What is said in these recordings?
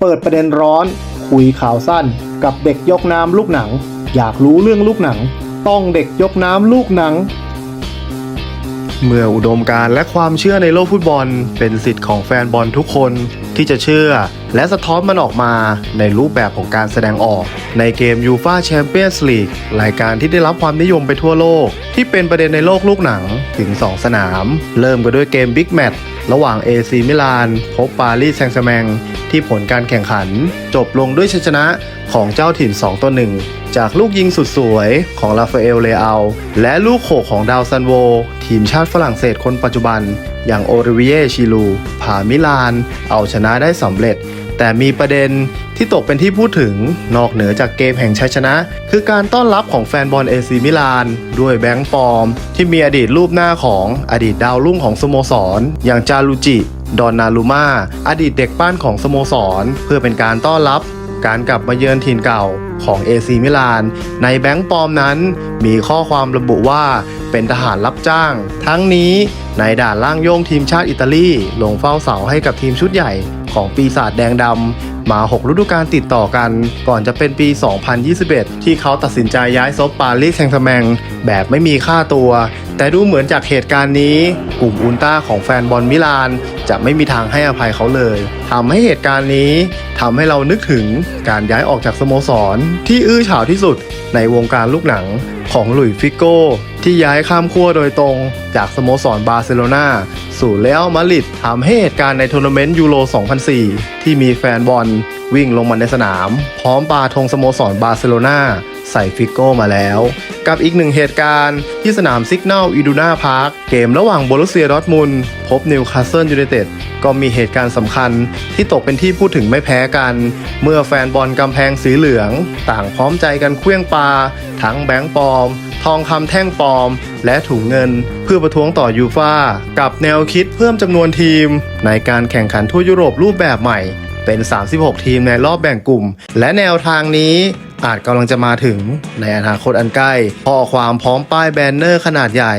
เปิดประเด็นร้อน คุยข่าวสั้น กับเด็กยกน้ำลูกหนัง อยากรู้เรื่องลูกหนัง ต้องเด็กยกน้ำลูกหนัง เมื่ออุดมการและความเชื่อในโลกฟุตบอล เป็นสิทธิ์ของแฟนบอลทุกคนที่จะเชื่อ และสะท้อนมันออกมาในรูปแบบของการแสดงออก ในเกมยูฟาแชมเปี้ยนส์ลีกรายการที่ได้รับความนิยมไปทั่วโลก ที่เป็นประเด็นในโลกลูกหนังถึง 2 สนาม เริ่มกันด้วยเกมบิ๊กแมตช์ ระหว่าง AC มิลาน พบปารีสแซงต์แชร์แมง ที่ผลการแข่งขัน จบลงด้วยชัยชนะของเจ้าถิ่น 2 ต่อ 1 จากลูกยิงสุดสวยของลาฟาเอลเลอาและลูกโขกของดาวซันโว ทีมชาติฝรั่งเศสคนปัจจุบัน อย่างโอริเวียชิลูพามิลาน เอาชนะได้สำเร็จ แต่มีประเด็นที่ตกเป็นที่พูดถึงนอกเหนือจากเกมแห่งชัยชนะ คือการต้อนรับของแฟนบอลเอซีมิลาน ด้วยแบงค์ปลอม ที่มีอดีตรูปหน้าของอดีตดาวรุ่งของสโมสร อย่างจารุจิ ดอนนาลูมาอดีตเด็กปั้นของสโมสร เพื่อเป็นการต้อนรับการกลับมาเยือนถิ่นเก่าของ AC มิลาน ในแบงค์ปอมนั้น มีข้อความระบุว่าเป็นทหารรับจ้าง ทั้งนี้ในด่านล่างโยงทีมชาติอิตาลี ลงเฝ้าเสาให้กับทีมชุดใหญ่ ของปีศาจแดงดำมา 6 ฤดูกาลติดต่อกัน ก่อนจะเป็นปี 2021 ที่เขาตัดสินใจย้ายซบปารีสแซงต์แมงแบบไม่มีค่าตัว แต่ดูเหมือนจากเหตุการณ์นี้ กลุ่มอุลตร้าของแฟนบอลมิลาน จะไม่มีทางให้อภัยเขาเลยทำให้เหตุการณ์นี้ทำให้เรานึกถึงการย้ายออกจากสโมสร ที่อื้อฉาวที่สุดในวงการลูกหนังของหลุยส์ฟิโก้ ที่ย้ายข้ามขั้วโดยตรงจากสโมสรบาร์เซโลนาสู่เรอัลมาดริดทำให้เหตุการณ์ในทัวร์นาเมนต์ยูโร 2004 ที่มีแฟนบอลวิ่งลงมาในสนาม พร้อมปาธงสโมสรบาร์เซโลนาใส่ฟิโก้มาแล้ว กับอีกหนึ่งเหตุการณ์ที่สนามซิก n นลอีดูนาพาร์คเกมระหว่างโบรุเซียดอทมุนพบนิวคาสเซิลยูไนเต็ดก็มีเหตุการณ์สำคัญที่ตกเป็นที่พูดถึงไม่แพ้กัน เมื่อแฟนบอลกำแพงสีเหลือง ต่างพร้อมใจกันเคลื่องปลาทั้งแบงค์ปลอม ทองคำแท่งปลอม และถุงเงิน เพื่อประท้วงต่อยูฟากับแนวคิดเพิ่มจำนวนทีม ในการแข่งขันทั่วยุโรปรูปแบบใหม่เป็น 36 ทีมในรอบแบ่งกลุ่ม และแนวทางนี้ อาจกำลังจะมาถึงในอนาคตอันใกล้ข้อความพร้อมป้ายแบนเนอร์ขนาดใหญ่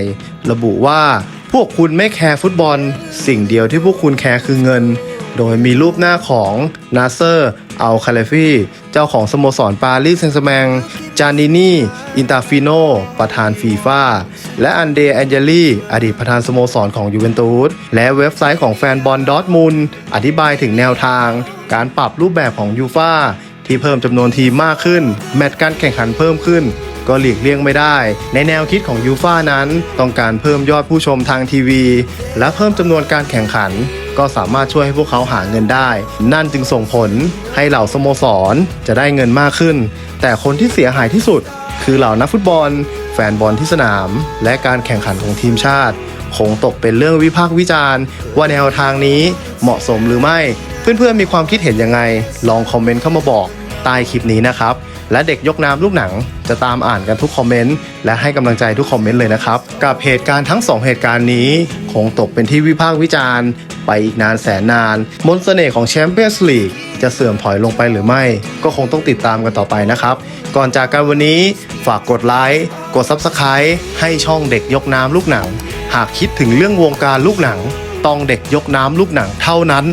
ระบุว่าพวกคุณไม่แคร์ฟุตบอล สิ่งเดียวที่พวกคุณแคร์คือเงิน โดยมีรูปหน้าของนาเซอร์อัลคาเลฟีเจ้าของสโมสรปารีสแซงต์แชร์แมงจานินีอินตาฟิโนประธานฟีฟ่าและอันเดรแอนเจลีอดีตประธานสโมสรของยูเวนตุสและเว็บไซต์ของแฟนบอลดอทมุนอธิบายถึงแนวทาง การปรับรูปแบบของยูฟา ที่เพิ่มจำนวนทีมมากขึ้น แมตช์การแข่งขันเพิ่มขึ้น ก็หลีกเลี่ยงไม่ได้ ในแนวคิดของยูฟ่านั้น ต้องการเพิ่มยอดผู้ชมทางทีวี และเพิ่มจำนวนการแข่งขัน ก็สามารถช่วยให้พวกเขาหาเงินได้ นั่นจึงส่งผลให้เหล่าสโมสรจะได้เงินมากขึ้น แต่คนที่เสียหายที่สุด คือเหล่านักฟุตบอล แฟนบอลที่สนาม และการแข่งขันของทีมชาติคงตกเป็นเรื่องวิพากษ์วิจารณ์ ว่าแนวทางนี้เหมาะสมหรือไม่ เพื่อนๆมีความคิดเห็นยังไง ลองคอมเมนต์เข้ามาบอก ใต้คลิปนี้นะครับ และเด็กยกน้ำลูกหนังจะตามอ่านกันทุกคอมเมนต์และให้กำลังใจทุกคอมเมนต์เลยนะครับ กับเหตุการณ์ทั้ง 2 เหตุการณ์นี้ คงตกเป็นที่วิพากษ์วิจารณ์ ไปอีกนานแสนนาน มนต์เสน่ห์ของแชมเปี้ยนส์ลีกจะเสื่อมถอยลงไปหรือไม่ ก็คงต้องติดตามกันต่อไปนะครับ ก่อนจากกันวันนี้ฝากกดไลค์กด Subscribe ให้ช่องเด็กยกน้ำลูกหนัง หากคิดถึงเรื่องวงการลูกหนัง ต้องเด็กยกน้ำลูกหนังเท่านั้น